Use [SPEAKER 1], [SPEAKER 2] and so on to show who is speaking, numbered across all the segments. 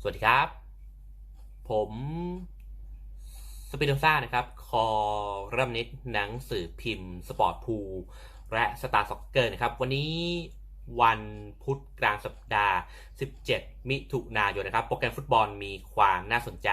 [SPEAKER 1] สวัสดีครับ ผมสปิโนซ่านะครับ คอรัมนิดหนังสือพิมพ์ สปอร์ตพูลและสตาร์ซ็อกเกอร์นะครับ วันนี้ วันพุธกลางสัปดาห์ 17 มิถุนายนนะครับ โปรแกรมฟุตบอลมีความน่าสนใจ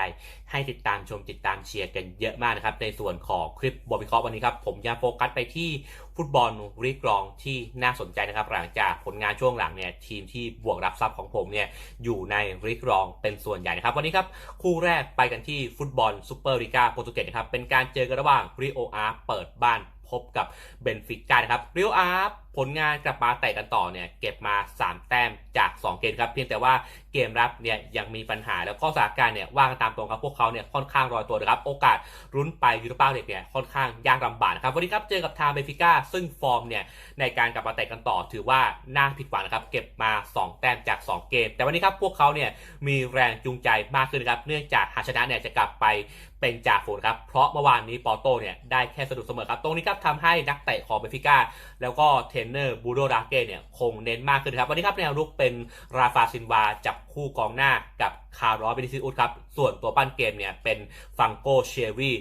[SPEAKER 1] ให้ติดตามชมติดตามเชียร์กันเยอะมากนะครับ ในส่วนของคลิปบอลวิเคราะห์วันนี้ครับ ผมจะโฟกัสไปที่ฟุตบอลรีกรองที่น่าสนใจนะครับ หลังจากผลงานช่วงหลังเนี่ยทีมที่บวกรับทรัพย์ของผมเนี่ยอยู่ในรีกรองเป็นส่วนใหญ่นะครับ วันนี้ครับคู่แรกไปกันที่ฟุตบอลซูเปอร์ลีกาโปรตุเกสนะครับเป็นการเจอกันระหว่างริโออาร์เปิดบ้านพบกับเบนฟิก้านะครับริโออาร์ ผลงานกลับมาแต่กันต่อเนี่ยเก็บมา 3 แต้มจาก 2 เกมครับ เพียงแต่ว่าเกมรับเนี่ยยังมีปัญหาแล้วก็สถานการณ์เนี่ยว่ากันตามตรงครับพวกเขาเนี่ยค่อนข้างรอยตัวนะครับ โอกาสรุ้นไปยูโรปาเล็กเนี่ยค่อนข้างยากลำบากครับวันนี้ครับเจอกับทางเบฟิก้าซึ่งฟอร์มเนี่ยในการกลับมาแต่กันต่อ ถือว่าน่าผิดหวังนะครับเก็บมา 2 แต้มจาก 2 เกม แต่วันนี้ครับพวกเขาเนี่ยมีแรงจูงใจมากขึ้นครับเนื่องจากหากชนะเนี่ยจะกลับไปเป็นจ่าฝูงครับเพราะเมื่อวานนี้ปอโต้เนี่ยได้แค่สะดุดเสมอครับ ตรงนี้ครับทำให้นักเตะของเบฟิก้าแล้วก็เทรนเนอร์บูโดราเก้เนี่ยคงเน้นมากขึ้นครับ วันนี้ครับแนวรุกเป็นราฟาซินวาจับคู่กองหน้ากับคาร์ลอสเบนิซิอุสครับ ส่วนตัวปั้นเกมเนี่ยเป็นฟังโกเชวี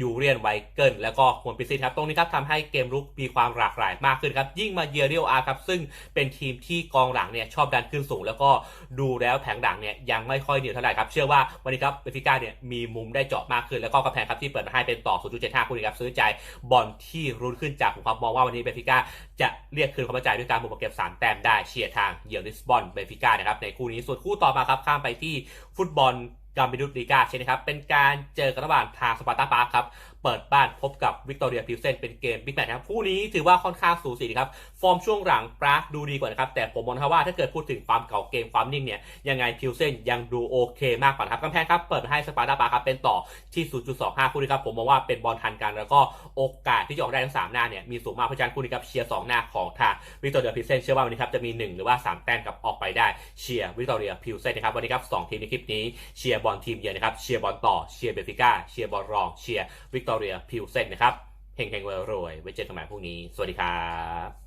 [SPEAKER 1] ยูเรียนไวเกิลแล้วก็ฮวนปิซิครับ ตรงนี้ครับทำให้เกมรุกมีความหลากหลายมากขึ้นครับ ยิ่งมาเยือเรียวอาร์ครับ ซึ่งเป็นทีมที่กองหลังเนี่ยชอบดันขึ้นสูง แล้วก็ดูแล้วแผงหลังเนี่ยยังไม่ค่อยเหนียวเท่าไหร่ครับ เชื่อว่าวันนี้ครับเบฟิก้าเนี่ยมีมุมได้เจาะมากขึ้น แล้วก็กระแพงครับที่เปิดมาให้เป็นต่อ 0.75คู่นี้ครับซื้อใจบอลที่รุนขึ้นจากผมครับมองว่าวันนี้เบฟิก้าจะเรียกคืนความมั่นใจด้วยการบุกมาเก็บ3แต้มได้เชียร์ทางเยือนลิสบอนเบฟิก้านะครับในคู่นี้ส่วนคู่ต่อมาครับข้ามไปที่ฟุตบอลกามินุสลีกาใช่ไหมครับเป็นการเจอกันระหว่างทางสปาร์ตาปาร์ พบกับวิกตอเรียพิวเซนเป็นเกมบิ๊กแมตช์ครับคู่นี้ถือว่าค่อนข้างสูสีครับ ฟอร์มช่วงหลังปรากดูดีกว่านะครับ แต่ผมมองครับว่าถ้าเกิดพูดถึงความเก่าเกมความนิ่งเนี่ย ยังไงพิวเซนยังดูโอเคมากกว่านะครับกำแพงครับ เปิดให้สปาร์ตาปาครับเป็นต่อที่ 0.25 คู่นี้ครับ ผมมองว่าเป็นบอลทันกัน แล้วก็โอกาสที่จะออกได้ทั้งสามหน้าเนี่ยมีสูงมากเพราะฉะนั้นคู่นี้ครับเชียร์สองหน้าของทางวิกตอเรียพิวเซนเชื่อว่าวันนี้ครับจะมีหนึ่งหรือว่าสามแต้มกับออกไปได้เชียร์วิกตอเรียพิวเซนนะครับวันนี้ครับสองทีมในคลิปนี้เชียร์บอลทีมเยือนนะครับเชียร์บอลต่อเชียร์เบฟิก้าเชียร์บอลรองเชียร์วิกตอเรียพิวเซนนะครับเฮงเฮงรวยรวยไว้เจอกันใหม่พรุ่งนี้ สวัสดีครับ